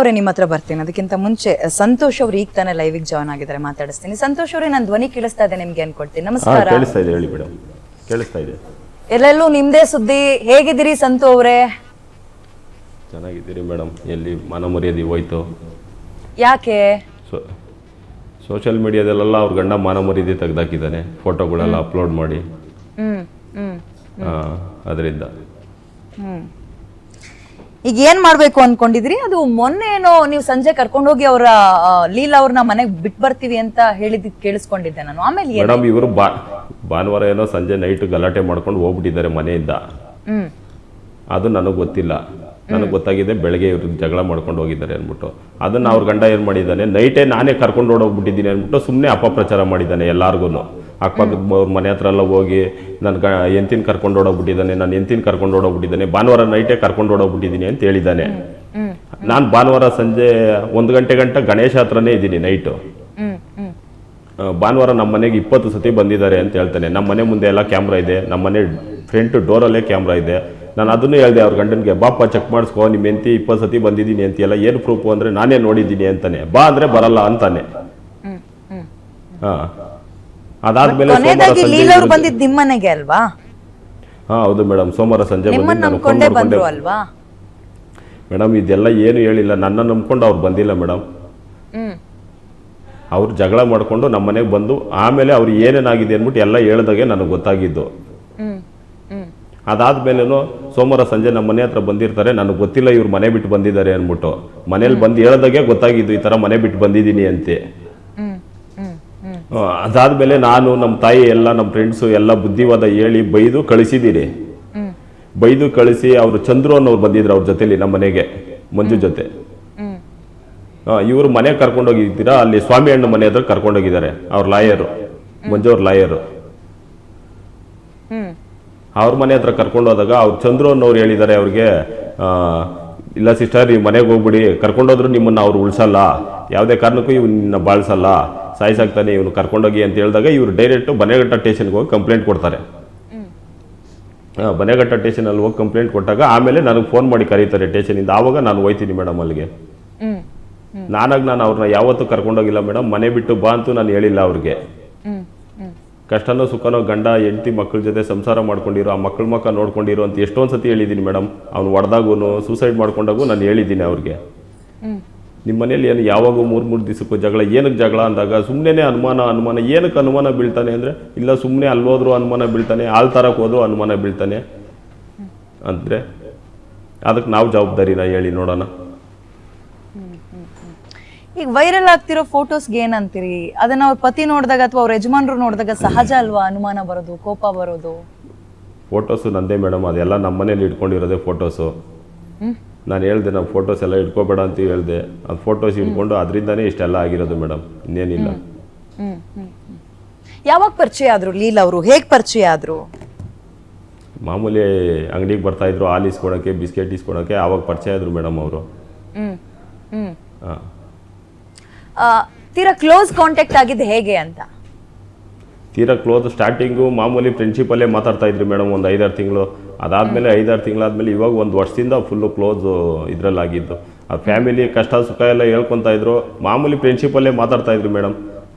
ಅವರೇ ನಿಮ್ಮ ಹತ್ರ ಬರ್ತೀನಿ. ಅದಕ್ಕಿಂತ ಮುಂಚೆ ಸಂತೋಷ್ ಅವರು ಈಗ ತಾನೇ ಲೈವಿಗೆ ಜಾಯ್ನ್ ಆಗಿದ್ದಾರೆ ಮಾತಾಡಿಸ್ತೀನಿ. ಸಂತೋಷ್ ಅವರೇ ನಾನು ಧ್ವನಿ ಕೇಳಿಸ್ತಾ ಇದೆ ನಿಮ್ಗೆ ಅನ್ಕೊಳ್ತೀನಿ. ನಮಸ್ಕಾರ. ಕೇಳಿಸ್ತಾ ಇದೆ ಹೇಳಿ ಮೇಡಮ್ ಕೇಳಿಸ್ತಾ ಇದೆ. ಎಲ್ಲೆಲ್ಲೂ ನಿಮ್ದೇ ಸುದ್ದಿ? ಹೇಗಿದ್ದೀರಿ ಸಂತು ಅವರೇ? ಚೆನ್ನಾಗಿದ್ದೀರಿ ಮೇಡಮ್. ಎಲ್ಲಿ ಮನ ಮರ್ಯಾದೆ ಹೋಯ್ತು? ಯಾಕೆ? ಸೋಷಿಯಲ್ ಮೀಡಿಯಾದಲ್ಲೆಲ್ಲ ಅವ್ರ ಗಂಡ ಮಾನ ಮರ್ಯಾದೆ ತೆಗೆದಾಕಿದ್ದಾನೆ. ಫೋಟೋಗಳೆಲ್ಲ ಅಪ್ಲೋಡ್ ಮಾಡಿ. ಹ್ಮ್ ಹ್ಮ್ ಅದರಿಂದ. ಹ್ಮ್. ಈಗ ಏನ್ ಮಾಡ್ಬೇಕು ಅನ್ಕೊಂಡಿದ್ರಿ? ಅದು ಮೊನ್ನೆ ಏನೋ ನೀವು ಸಂಜೆ ಕರ್ಕೊಂಡು ಹೋಗಿ ಅವರ ಲೀಲಾ ಅವ್ರನ್ನ ಮನೆಗೆ ಬಿಟ್ ಬರ್ತೀವಿ ಅಂತ ಹೇಳಿದ್ ಕೇಳಿಸ್ಕೊಂಡಿದ್ದೆ ನಾನು. ಆಮೇಲೆ ಏನ್? ಮೇಡಮ್ ಇವರು ಬಾ ಭಾನುವಾರ ಏನೋ ಸಂಜೆ ನೈಟ್ ಗಲಾಟೆ ಮಾಡ್ಕೊಂಡು ಹೋಗ್ಬಿಟ್ಟಿದ್ದಾರೆ ಮನೆಯಿಂದ. ಹ್ಮ್. ಅದು ನನಗೆ ಗೊತ್ತಿಲ್ಲ. ನನಗೆ ಗೊತ್ತಾಗಿದೆ ಬೆಳಗ್ಗೆ ಇವ್ರ ಜಗಳ ಮಾಡ್ಕೊಂಡು ಹೋಗಿದ್ದಾರೆ ಅಂದ್ಬಿಟ್ಟು. ಅದನ್ನ ಅವ್ರ ಗಂಡ ಏನು ಮಾಡಿದ್ದಾನೆ ನೈಟೇ ನಾನೇ ಕರ್ಕೊಂಡು ಓಡೋಗ್ಬಿಟ್ಟಿದ್ದೀನಿ ಅಂದ್ಬಿಟ್ಟು ಸುಮ್ಮನೆ ಅಪಪ್ರಚಾರ ಮಾಡಿದ್ದಾನೆ ಎಲ್ಲಾರ್ಗು ಅಕ್ಕಪಕ್ಕ ಅವ್ರ ಮನೆ ಹತ್ರ ಎಲ್ಲ ಹೋಗಿ ನನ್ನ ಗ ಎಂತಿನ ಕರ್ಕೊಂಡು ಓಡೋಗ್ಬಿಟ್ಟಿದ್ದಾನೆ ನಾನು ಎಂತಿನ ಕರ್ಕೊಂಡು ಓಡೋಗ್ಬಿಟ್ಟಿದ್ದಾನೆ ಭಾನುವಾರ ನೈಟೇ ಕರ್ಕೊಂಡು ಓಡೋಗ್ಬಿಟ್ಟಿದ್ದೀನಿ ಅಂತ ಹೇಳಿದ್ದಾನೆ. ನಾನು ಭಾನುವಾರ ಸಂಜೆ ಒಂದು ಗಂಟೆ ಗಂಟ ಗಣೇಶ ಹತ್ರನೇ ಇದ್ದೀನಿ ನೈಟು. ಭಾನುವಾರ ನಮ್ಮ ಮನೆಗೆ ಇಪ್ಪತ್ತು ಸತಿ ಬಂದಿದ್ದಾರೆ ಅಂತ ಹೇಳ್ತಾನೆ. ನಮ್ಮ ಮನೆ ಮುಂದೆ ಎಲ್ಲ ಕ್ಯಾಮ್ರಾ ಇದೆ ನಮ್ಮ ಮನೆ ಫ್ರಂಟ್ ಡೋರಲ್ಲೇ ಕ್ಯಾಮ್ರಾ ಇದೆ. ನಾನು ಅದನ್ನು ಹೇಳಿದೆ ಅವ್ರ ಗಂಡನಿಗೆ ಬಾಪ ಚೆಕ್ ಮಾಡಿಸ್ಕೊ ನಿಮ್ಮ ಹೆಂಡತಿ ಇಪ್ಪತ್ತು ಸತಿ ಬಂದಿದ್ದೀನಿ ಅಂತೀಯಲ್ಲ ಏನು ಪ್ರೂಫು ಅಂದರೆ ನಾನೇ ನೋಡಿದ್ದೀನಿ ಅಂತಾನೆ. ಬಾ ಅಂದರೆ ಬರಲ್ಲ ಅಂತಾನೆ. ಹಾಂ. ಅದಾದ್ಮೇಲೆ ಸೋಮವಾರ ಕೊನೆಯದಾಗಿ ಲೀಲಾ ಅವ್ರು ಬಂದಿದ್ ನಿಮ್ ಅಲ್ವಾ? ಹಾಂ ಹೌದು ಮೇಡಮ್. ಸೋಮವಾರ ಸಂಜೆ ಬಂದಿದ್ದು ಮಾಡ್ಕೊಂಡೆ ಅಲ್ವಾ? ಮೇಡಮ್ ಇದೆಲ್ಲ ಏನು ಹೇಳಿಲ್ಲ. ನನ್ನ ನಂಬ್ಕೊಂಡು ಅವ್ರು ಬಂದಿಲ್ಲ ಮೇಡಮ್. ಅವ್ರು ಜಗಳ ಮಾಡಿಕೊಂಡು ನಮ್ಮ ಮನೆಗೆ ಬಂದು ಆಮೇಲೆ ಅವ್ರು ಏನೇನಾಗಿದೆ ಅಂದ್ಬಿಟ್ಟು ಎಲ್ಲ ಹೇಳ್ದಾಗೆ ನನಗೆ ಗೊತ್ತಾಗಿದ್ದು. ಅದಾದ್ಮೇಲೇನು ಸೋಮವಾರ ಸಂಜೆ ನಮ್ಮ ಮನೆ ಹತ್ರ ಬಂದಿರ್ತಾರೆ. ನನಗೆ ಗೊತ್ತಿಲ್ಲ ಇವ್ರು ಮನೆ ಬಿಟ್ಟು ಬಂದಿದ್ದಾರೆ ಅಂದ್ಬಿಟ್ಟು. ಮನೇಲಿ ಬಂದು ಹೇಳ್ದಾಗೆ ಗೊತ್ತಾಗಿದ್ದು ಈ ಥರ ಮನೆ ಬಿಟ್ಟು ಬಂದಿದ್ದೀನಿ ಅಂತೆ. ಅದಾದ್ಮೇಲೆ ನಾನು ನಮ್ಮ ತಾಯಿ ಎಲ್ಲ ನಮ್ಮ ಫ್ರೆಂಡ್ಸು ಎಲ್ಲ ಬುದ್ಧಿವಾದ ಹೇಳಿ ಬೈದು ಕಳಿಸಿದ್ದೀರಿ ಬೈದು ಕಳಿಸಿ ಅವರು ಚಂದ್ರು ಅನ್ನೋರು ಬಂದಿದ್ರು ಅವ್ರ ಜೊತೆಲಿ ನಮ್ಮ ಮನೆಗೆ ಮಂಜು ಜೊತೆ. ಇವರು ಮನೆ ಕರ್ಕೊಂಡೋಗಿದ್ದೀರಾ? ಅಲ್ಲಿ ಸ್ವಾಮಿ ಅಣ್ಣ ಮನೆ ಹತ್ರ ಕರ್ಕೊಂಡೋಗಿದ್ದಾರೆ ಅವ್ರ ಲಾಯರು ಮಂಜು ಅವ್ರ ಲಾಯರು. ಅವ್ರ ಮನೆ ಹತ್ರ ಕರ್ಕೊಂಡು ಹೋದಾಗ ಅವ್ರು ಚಂದ್ರು ಅನ್ನೋರು ಹೇಳಿದ್ದಾರೆ ಅವ್ರಿಗೆ ಇಲ್ಲ ಸಿಸ್ಟರ್ ನೀವು ಮನೆಗೆ ಹೋಗ್ಬಿಡಿ. ಕರ್ಕೊಂಡೋದ್ರು ನಿಮ್ಮನ್ನು ಅವ್ರು ಉಳಿಸಲ್ಲ. ಯಾವುದೇ ಕಾರಣಕ್ಕೂ ಇವನ್ನ ಬಾಳ್ಸಲ್ಲ. ಸಾಯಿಸಾಗ್ತಾನೆ ಇವನು ಕರ್ಕೊಂಡೋಗಿ ಅಂತ ಹೇಳಿದಾಗ ಇವರು ಡೈರೆಕ್ಟು ಬನೆಘಟ್ಟ ಟೇಷನ್ಗೆ ಹೋಗಿ ಕಂಪ್ಲೇಂಟ್ ಕೊಡ್ತಾರೆ. ಟೇಷನಲ್ಲಿ ಬನೆಘಟ್ಟ ಸ್ಟೇಷನಲ್ಲಿ ಹೋಗಿ ಕಂಪ್ಲೇಂಟ್ ಕೊಟ್ಟಾಗ ಆಮೇಲೆ ನನಗೆ ಫೋನ್ ಮಾಡಿ ಕರೀತಾರೆ ಟೇಷನಿಂದ ಆವಾಗ ನಾನು ಹೋಯ್ತೀನಿ ಮೇಡಮ್ ಅಲ್ಲಿಗೆ. ನಾನಾಗಿ ನಾನು ಅವ್ರನ್ನ ಯಾವತ್ತೂ ಕರ್ಕೊಂಡೋಗಿಲ್ಲ ಮೇಡಮ್. ಮನೆ ಬಿಟ್ಟು ಬಾ ಅಂತೂ ನಾನು ಹೇಳಿಲ್ಲ ಅವ್ರಿಗೆ. ಕಷ್ಟನೋ ಸುಖನೋ ಗಂಡ ಹೆಂಡತಿ ಮಕ್ಕಳ ಜೊತೆ ಸಂಸಾರ ಮಾಡ್ಕೊಂಡಿರೋ ಆ ಮಕ್ಕಳ ಮಕ್ಕ ನೋಡ್ಕೊಂಡಿರೋ ಅಂತ ಎಷ್ಟೊಂದು ಸತಿ ಹೇಳಿದ್ದೀನಿ ಮೇಡಮ್ ಅವ್ನು ಹೊಡೆದಾಗೂ ಸೂಸೈಡ್ ಮಾಡ್ಕೊಂಡಾಗೂ ನಾನು ಹೇಳಿದ್ದೀನಿ ಅವ್ರಿಗೆ. ನಿಮ್ಮ ಮನೇಲಿ ಏನು ಯಾವಾಗೂ ಮೂರು ಮೂರು ದಿವಸಕ್ಕೂ ಜಗಳ ಏನಕ್ಕೆ ಜಗಳ ಅಂದಾಗ ಸುಮ್ಮನೆ ಅನುಮಾನ ಅನುಮಾನ ಏನಕ್ಕೆ ಅನುಮಾನ ಬೀಳ್ತಾನೆ ಅಂದರೆ ಇಲ್ಲ ಸುಮ್ಮನೆ ಅಲ್ಲೋದ್ರೂ ಅನುಮಾನ ಬೀಳ್ತಾನೆ ಹಾಲು ತರಕ್ಕೆ ಹೋದ್ರೂ ಅನುಮಾನ ಬೀಳ್ತಾನೆ. ಅಂದರೆ ಅದಕ್ಕೆ ನಾವು ಜವಾಬ್ದಾರಿನ ಹೇಳಿ ನೋಡೋಣ. ಈಗ ವೈರಲ್ ಆಗ್ತಿರೋ ಫೋಟೋಸ್ಗೆ ಏನಂತೀರಿ? ಅದನ್ನ ಅವ್ರ ಪತಿ ನೋಡಿದಾಗ ಅಥವಾ ಅವ್ರ ಯಜಮಾನ್ರು ನೋಡಿದಾಗ ಸಹಜ ಅಲ್ವಾ? ಅನುಮಾನ ಬರೋದು ಕೋಪ ಬರೋದು? ಫೋಟೋಸು ನಂದೇ ಮೇಡಮ್ ಅದೆಲ್ಲ ನಮ್ಮ ಮನೇಲಿ ಇಟ್ಕೊಂಡಿರೋದೇ ಫೋಟೋಸು ನಾನು ಹೇಳ್ದೆ ನಾವು ಫೋಟೋಸ್ ಎಲ್ಲ ಇಟ್ಕೋಬೇಡ ಅಂತ ಹೇಳ್ದೆ. ಅದು ಫೋಟೋಸ್ ಇಟ್ಕೊಂಡು ಅದರಿಂದನೇ ಇಷ್ಟೆಲ್ಲ ಆಗಿರೋದು ಮೇಡಮ್ ಇನ್ನೇನಿಲ್ಲ. ಯಾವಾಗ ಪರಿಚಯ ಆದ್ರು? ಲೀಲ್ ಅವರು ಹೇಗೆ ಪರಿಚಯ ಆದ್ರು? ಮಾಮೂಲಿ ಅಂಗಡಿಗೆ ಬರ್ತಾಯಿದ್ರು ಹಾಲು ಇಸ್ಕೊಳಕ್ಕೆ ಬಿಸ್ಕೆಟ್ ಇಸ್ಕೊಳಕ್ಕೆ ಆವಾಗ ಪರಿಚಯ ಆದರು ಮೇಡಮ್ ಅವರು. ತೀರಾ ಕ್ಲೋಸ್ ಕಾಂಟ್ಯಾಕ್ಟ್ ಆಗಿದ್ದು ಹೇಗೆ ಅಂತ? ತೀರಾ ಕ್ಲೋಸ್ ಸ್ಟಾರ್ಟಿಂಗು ಮಾಮೂಲಿ ಫ್ರೆಂಡ್ಶಿಪ್ಪಲ್ಲೇ ಮಾತಾಡ್ತಾ ಇದ್ರಿ ಮೇಡಮ್ ಒಂದು ಐದಾರು ತಿಂಗಳು. ಅದಾದಮೇಲೆ ಐದಾರು ತಿಂಗಳಾದಮೇಲೆ ಇವಾಗ ಒಂದು ವರ್ಷದಿಂದ ಫುಲ್ಲು ಕ್ಲೋಸ್ ಇದರಲ್ಲಾಗಿದ್ದು. ಆ ಫ್ಯಾಮಿಲಿ ಕಷ್ಟ ಸುಖ ಎಲ್ಲ ಹೇಳ್ಕೊತಾ ಇದ್ರು. ಮಾಮೂಲಿ ಫ್ರೆಂಡ್ಶಿಪ್ಪಲ್ಲೇ ಮಾತಾಡ್ತಾ ಇದ್ರಿ ಮೇಡಮ್.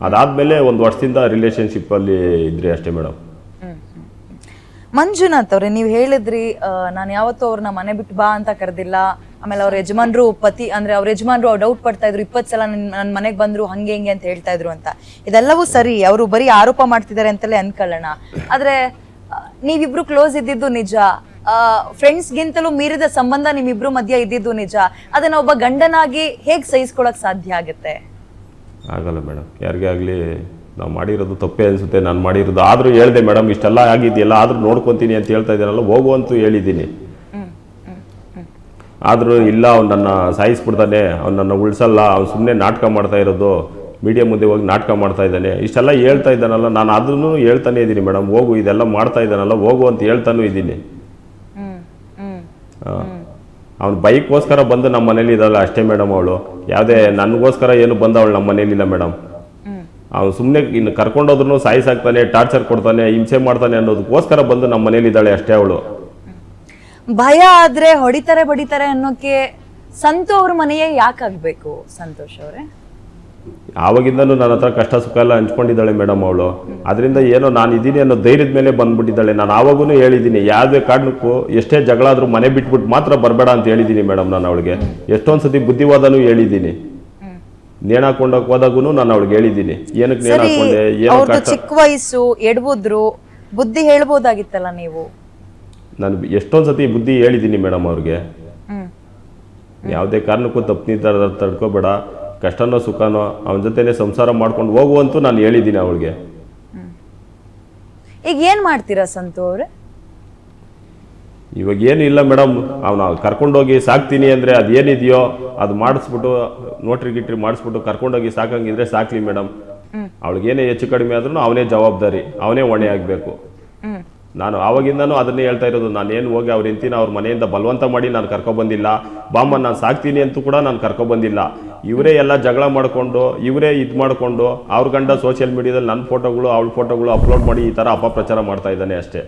ಅದಾದಮೇಲೆ ಒಂದು ವರ್ಷದಿಂದ ರಿಲೇಷನ್ಶಿಪ್ಪಲ್ಲಿ ಇದ್ರಿ ಅಷ್ಟೇ ಮೇಡಮ್. ಮಂಜುನಾಥ್ ಅವ್ರೆ ನೀವು ಹೇಳಿದ್ರಿ ನಾನು ಯಾವತ್ತೂ ಅವ್ರನ್ನ ಮನೆ ಬಿಟ್ಟು ಬಾ ಅಂತ ಕರೆದಿಲ್ಲ. ಆಮೇಲೆ ಅವ್ರ ಯಜಮಾನ್ರು ಪತಿ, ಅಂದ್ರೆ ಅವ್ರ ಯಜಮಾನ್ರು ಡೌಟ್ ಪಡ್ತಾ ಇದ್ರು, ಇಪ್ಪತ್ತು ಸಲ ನನ್ನ ಮನೆಗೆ ಬಂದ್ರು ಹಂಗೆ ಹಿಂಗೆ ಅಂತ ಹೇಳ್ತಾ ಇದ್ರು ಅಂತ. ಇದೆಲ್ಲವೂ ಸರಿ, ಅವರು ಬರೀ ಆರೋಪ ಮಾಡ್ತಿದ್ದಾರೆ ಅಂತಲೇ ಅನ್ಕೊಳ್ಳೋಣ. ಆದ್ರೆ ನೀವಿಬ್ರು ಕ್ಲೋಸ್ ಇದ್ದಿದ್ದು ನಿಜ. ಫ್ರೆಂಡ್ಸ್ಗಿಂತಲೂ ಮೀರಿದ ಸಂಬಂಧ ನಿಮ್ಮಿಬ್ರು ಮಧ್ಯ ಇದ್ದಿದ್ದು ನಿಜ. ಅದನ್ನ ಒಬ್ಬ ಗಂಡನಾಗಿ ಹೇಗೆ ಸಹಿಸ್ಕೊಳಕ್ ಸಾಧ್ಯ ಆಗುತ್ತೆ? ಆಗಲ್ಲ ಮೇಡಮ್ ಯಾರಿಗೇ ಆಗಲಿ, ನಾವು ಮಾಡಿರೋದು ತಪ್ಪೇ ಅನಿಸುತ್ತೆ. ನಾನು ಮಾಡಿರೋದು ಆದರೂ ಹೇಳಿದೆ ಮೇಡಮ್ ಇಷ್ಟೆಲ್ಲ ಆಗಿದೆಯಲ್ಲ, ಆದರೂ ನೋಡ್ಕೊತೀನಿ ಅಂತ ಹೇಳ್ತಾ ಇದ್ದೀನಲ್ಲ ಹೋಗುವಂತೂ ಹೇಳಿದ್ದೀನಿ. ಆದರೂ ಇಲ್ಲ ಅವ್ನು ನನ್ನ ಸಾಯಿಸ್ಬಿಡ್ತಾನೆ ಅವ್ನು ನನ್ನ ಉಳಿಸಲ್ಲ ಅವ್ನು ಸುಮ್ಮನೆ ನಾಟಕ ಮಾಡ್ತಾ ಇರೋದು ಮೀಡಿಯಾ ಮುಂದೆ ಹೋಗಿ ನಾಟಕ ಮಾಡ್ತಾ ಇದ್ದಾನೆ. ಇಷ್ಟೆಲ್ಲ ಹೇಳ್ತಾ ಇದ್ದಾನಲ್ಲ ನಾನು ಅದನ್ನು ಹೇಳ್ತಾನೆ ಇದ್ದೀನಿ ಮೇಡಮ್ ಹೋಗು ಇದೆಲ್ಲ ಮಾಡ್ತಾ ಇದ್ದಾನಲ್ಲ ಹೋಗು ಅಂತ ಹೇಳ್ತಾನೂ ಇದ್ದೀನಿ. ಅವ್ನು ಬೈಕ್ಗೋಸ್ಕರ ಬಂದು ನಮ್ಮ ಮನೇಲಿ ಇದ್ದಾಳೆ ಅಷ್ಟೇ ಮೇಡಮ್ ಅವಳು. ಯಾವುದೇ ನನಗೋಸ್ಕರ ಏನು ಬಂದವಳು ನಮ್ಮ ಮನೇಲಿಲ್ಲ ಮೇಡಮ್ ಅವ್ನು ಸುಮ್ಮನೆ ಇನ್ನು ಕರ್ಕೊಂಡೋದ್ರೂ ಸಾಯಿಸಾಕ್ತಾನೆ ಟಾರ್ಚರ್ ಕೊಡ್ತಾನೆ ಹಿಂಸೆ ಮಾಡ್ತಾನೆ ಅನ್ನೋದಕ್ಕೋಸ್ಕರ ಬಂದು ನಮ್ಮ ಮನೇಲಿ ಇದ್ದಾಳೆ ಅಷ್ಟೇ ಅವಳು. ಭಯ ಆದ್ರೆ ಹೊಡಿತಾರೆ ಬಡಿತಾರೆ ಅನ್ನೋಕೆ ಸಂತು ಅವ್ರ ಮನೆಯೇ ಯಾಕೆ ಆಗ್ಬೇಕು ಸಂತೋಷ್ ಅವರೇ? ಆವಾಗಿಂದಲೂ ನನ್ನ ಹತ್ರ ಕಷ್ಟ ಸುಖ ಎಲ್ಲ ಹಂಚ್ಕೊಂಡಿದ್ದಾಳೆ ಮೇಡಮ್ ಅವಳು. ಅದರಿಂದ ಏನೋ ನಾನು ಇದ್ದೀನಿ ಅನ್ನೋ ಧೈರ್ಯದ ಮೇಲೆ ಬಂದ್ಬಿಟ್ಟಿದ್ದಾಳೆ. ನಾನು ಆವಾಗೂ ಹೇಳಿದ್ದೀನಿ ಯಾವುದೇ ಕಾರಣಕ್ಕೂ ಎಷ್ಟೇ ಜಗಳ ಆದರೂ ಮನೆ ಬಿಟ್ಬಿಟ್ಟು ಮಾತ್ರ ಬರಬೇಡ ಅಂತ ಹೇಳಿದ್ದೀನಿ ಮೇಡಮ್ ನಾನು ಅವಳಿಗೆ. ಎಷ್ಟೊಂದು ಸತಿ ಬುದ್ಧಿವಾದನೂ ಹೇಳಿದ್ದೀನಿ. ನೇಣಾಕೊಂಡೋಗಿ ಹೋದಾಗೂ ನಾನು ಅವಳಿಗೆ ಹೇಳಿದ್ದೀನಿ. ಏನಕ್ಕೆ ನೇಣಾಕೊಂಡೆ ಹಾಕೊಂಡೆ ಏನೋ ಅವ್ರದ್ದು ಕಷ್ಟ ಚಿಕ್ಕ ವಯಸ್ಸು ಎಡ್ಬುದ್ರು ಬುದ್ಧಿ ಹೇಳ್ಬೋದಾಗಿತ್ತಲ್ಲ ನೀವು? ನಾನು ಎಷ್ಟೊಂದು ಸತಿ ಬುದ್ಧಿ ಹೇಳಿದ್ದೀನಿ ಮೇಡಮ್ ಅವ್ರಿಗೆ. ಯಾವುದೇ ಕಾರಣಕ್ಕೂ ತಪ್ಪು ನಿರ್ಧಾರ ತಡ್ಕೋಬೇಡ. ಕಷ್ಟನೋ ಸುಖನೋ ಅವನ ಜೊತೆನೆ ಸಂಸಾರ ಮಾಡ್ಕೊಂಡು ಹೋಗುವಂತೂ ನಾನು ಹೇಳಿದ್ದೀನಿ ಅವಳಿಗೆ. ಈಗ ಏನು ಮಾಡ್ತೀರಾ ಸಂತು ಅವ್ರೆ? ಇವಾಗ ಏನು ಇಲ್ಲ ಮೇಡಮ್. ಅವನ ಕರ್ಕೊಂಡೋಗಿ ಸಾಕ್ತೀನಿ ಅಂದರೆ ಅದು ಏನಿದೆಯೋ ಅದು ಮಾಡಿಸ್ಬಿಟ್ಟು ನೋಟ್ರಿ ಗಿಟ್ರಿ ಮಾಡಿಸ್ಬಿಟ್ಟು ಕರ್ಕೊಂಡೋಗಿ ಸಾಕಂಗಿದ್ರೆ ಸಾಕ್ಲಿ ಮೇಡಮ್. ಅವಳಿಗೇನೇ ಹೆಚ್ಚು ಕಡಿಮೆ ಆದ್ರೂ ಅವನೇ ಜವಾಬ್ದಾರಿ. ಅವನೇ ಹೊಣೆ ಆಗಬೇಕು. ನಾನು ಆವಾಗಿಂದನೂ ಅದನ್ನೇ ಹೇಳ್ತಾ ಇರೋದು. ನಾನು ಏನು ಹೋಗಿ ಅವ್ರ ಹೆಂತಿನ ಅವ್ರ ಮನೆಯಿಂದ ಬಲವಂತ ಮಾಡಿ ನಾನು ಕರ್ಕೊಬಂದಿಲ್ಲ ಬಾಮ್ಮ ನಾನು ಸಾಕ್ತೀನಿ ಅಂತೂ ಕೂಡ ನಾನು ಕರ್ಕೊಬಂದಿಲ್ಲ ಇವರೇ ಎಲ್ಲ ಜಗಳ ಮಾಡಿಕೊಂಡು, ಇವರೇ ಇದು ಮಾಡಿಕೊಂಡು, ಅವ್ರ ಗಂಡ ಸೋಷಿಯಲ್ ಮೀಡಿಯಾದಲ್ಲಿ ನನ್ನ ಫೋಟೋಗಳು ಅವಳ ಫೋಟೋಗಳು ಅಪ್ಲೋಡ್ ಮಾಡಿ ಈ ಥರ ಅಪಪ್ರಚಾರ ಮಾಡ್ತಾ ಇದ್ದಾನೆ ಅಷ್ಟೇ.